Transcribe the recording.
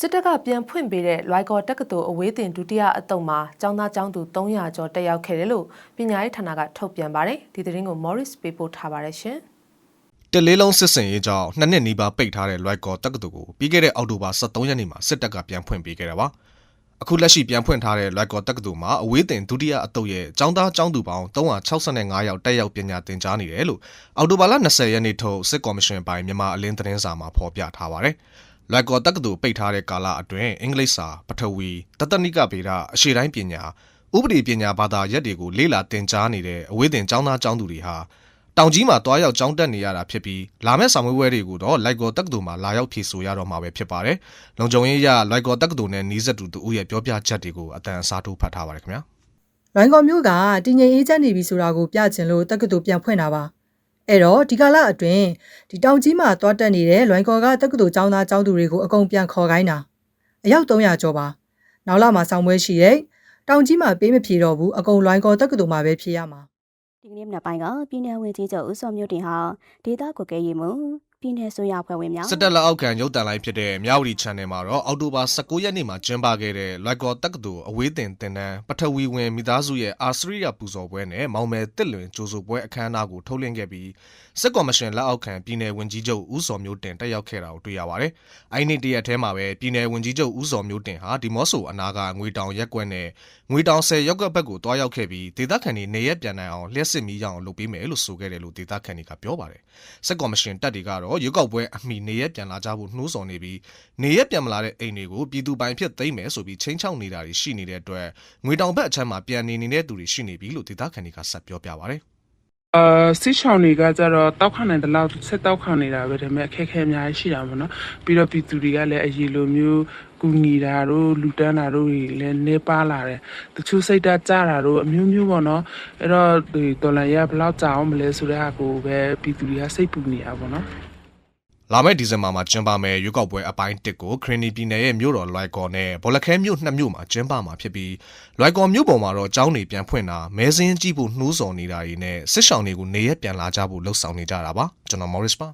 စစ်တပ်ကပြန်ဖွင့်ပေးတဲ့လွိုင်ကော်တက္ကသိုလ်အဝေးတင်ဒုတိယအတုံမှာကျောင်းသားကျောင်းသူ300ကျော်တက်ရောက်ခဲ့တယ်လို့ပညာရေးဌာနကထုတ်ပြန်ပါတယ်ဒီသတင်းကို Morris ပေးပို့ထားပါတယ်ရှင်တလေးလုံးစစ်စင်ရေးကြောင့်နှစ်နှစ်နီးပါးပိတ်ထားတဲ့လွိုက်ကော်တက္ကသိုလ်ကိုပြီးခဲ့တဲ့အောက်တိုဘာ23ရက်နေ့မှာစစ်တပ်ကပြန်ဖွင့်ပေးခဲ့တာပါအခုလက်ရှိပြန်ဖွင့်ထားတဲ့လွိုက်ကော်တက္ကသိုလ်မှာအဝေးတင်ဒုတိယအတုပ်ရဲ့ကျောင်းသားကျောင်းသူပေါင်း365ယောက်တက်ရောက်ပညာသင်ကြားနေတယ်လို့အောက်တိုဘာလ20ရက်နေ့ထုတ်စစ်ကော်မရှင်ပိုင်းမြန်မာအလင်းသတင်းစာမှာဖော်ပြထားပါတယ် လွိုက်ကော်တက္ကသိုလ်ပိတ်ထားတဲ့ကာလအတွင်းအင်္ဂလိပ်စာပထဝီတတနိကဗေဒအရှေ့တိုင်းပညာဥပဒေပညာဘာသာရပ်တွေကိုလေ့လာသင်ကြားနေတဲ့အဝေးတင်ကျောင်းသားကျောင်းသူတွေဟာတောင်ကြီးမှာတွားရောက်ကျောင်းတက်နေရတာဖြစ်ပြီးလာမယ့်ဆောင်ဝဲတွေကိုတော့လိုက်ကော်တက္ကသိုလ်မှာလာရောက်ဖြေဆိုရတော့မှာပဲဖြစ်ပါတယ်။လုံခြုံရေးရလိုက်ကော်တက္ကသိုလ်နဲ့နီးစပ်သူတို့ရဲ့ပြောပြချက်တွေကိုအတန်အစားထိုးဖတ်ထားပါတယ်ခင်ဗျာလွိုင်းကော်မျိုးကတည်ငြိမ်အေးချမ်းနေပြီဆိုတာကိုပြချင်လို့တက္ကသိုလ်ပြန်ဖွင့်တာပါ အဲ့တော့ဒီကာလအတွင်းဒီတောင်ကြီးမှာသွားတက်နေတဲ့လွိုင်းကော်ကတက္ကသိုလ်ကျောင်းသားကျောင်းသူတွေကိုအကုန်ပြန်ခေါ်ခိုင်းတာအယောက်300ကျော်ပါနောက်လာမှာဆောင်ပွဲရှိတဲ့တောင်ကြီးမှာပေးမဖြေတော့ဘူးအကုန်လွိုင်းကော်တက္ကသိုလ်မှာပဲဖြေရမှာဒီကနေ့မနက်ပိုင်းကပြည်내ဝင်ကြီးချုပ်ဦးစောမျိုးတင်ဟာဒေသကွက်ကဲရေးမှု ပြည်နယ်ဆွေရဖွဲ့ဝင်များစစ်တပ်လက်အောက်ခံရုပ်တံလိုင်းဖြစ်တဲ့မြဝတီ Channel မှာတော့အောက်တိုဘာ19ရက်နေ့မှာကျင်းပခဲ့တဲ့လွိုက်ကော်တက္ကသိုလ်အဝေးတင်တင်တန်းပထဝီဝင်မိသားစုရဲ့အာစရိယပူဇော်ပွဲနဲ့မောင်မယ်တစ်လွင်ကြိုးစုပွဲအခမ်းအနားကိုထုတ်လွှင့်ခဲ့ပြီးစစ်ကော်မရှင်လက်အောက်ခံပြည်နယ်ဝန်ကြီးချုပ်ဦးစောမျိုးတင်တက်ရောက်ခဲ့တာကိုတွေ့ရပါတယ်။အဲဒီနေ့တရက်ထဲမှာပဲပြည်နယ်ဝန်ကြီးချုပ်ဦးစောမျိုးတင်ဟာဒီမော့ဆိုအနာကငွေတောင်ရက်ကွက်နဲ့ငွေတောင်ဆယ်ရက်ကွက်ဘက်ကိုတွားရောက်ခဲ့ပြီးဒေသခံတွေနေရက်ပြန်နိုင်အောင်လျှက်စစ်မီးရအောင်လုပ်ပေးမယ်လို့ဆိုခဲ့တယ်လို့ဒေသခံတွေကပြောပါတယ်။စစ်ကော်မရှင်တပ်တွေကတော့ရွေးကောက်ပွဲအမိနေရက်ပြန်လာကြဖို့နှိုးဆော်နေပြီးနေရက်ပြန်မလာတဲ့အိမ်တွေကိုပြည်သူပိုင်ဖြစ်သိမ်းမယ်ဆိုပြီးချင်းချောက်နေတာတွေရှိနေတဲ့အတွက်ငွေတောင်ဘက်အချမ်းမှာပြန်နေနေတဲ့သူတွေရှိနေပြီလို့ဒေသခံတွေကဆက်ပြောပြပါတယ်အာစစ်ချောင်းတွေကကြတော့တောက်ခနိုင်တဲ့လောက်ဆက်တောက်ခနေတာပဲဒါပေမဲ့အခက်အခဲအများကြီးရှိတာပေါ့နော်ပြီးတော့ပြည်သူတွေကလည်းအရေးလိုမျိုးကူညီတာတို့လူတန်းတာတို့တွေလည်းနေပါလာတယ်တချို့စိတ်ဓာတ်ကြတာတို့အမျိုးမျိုးပေါ့နော်အဲ့တော့ဒီဒေါ်လာရဘယ်လောက်ကြာအောင်မလဲဆိုတဲ့ဟာကိုပဲပြည်သူတွေကစိတ်ပူနေတာပေါ့နော် လာမယ့်ဒီဇင်ဘာမှာကျင်းပမယ့်ရွေးကောက်ပွဲအပိုင်း1ကိုခရနီပြည်နယ်ရဲ့မြို့တော်လွိုက်ကော်နဲ့ဘောလခဲမြို့နှစ်မြို့မှာကျင်းပမှာဖြစ်ပြီးလွိုက်ကော်မြို့ပေါ်မှာတော့ကျောင်းတွေပြန်ဖွင့်တာမဲစင်းကြည့်ဖို့နှိုးဆော်နေတာတွေနဲ့စစ်ဆောင်တွေကိုနေရက်ပြန်လာကြဖို့လှုံ့ဆော်နေကြတာပါကျွန်တော် Morris ပါ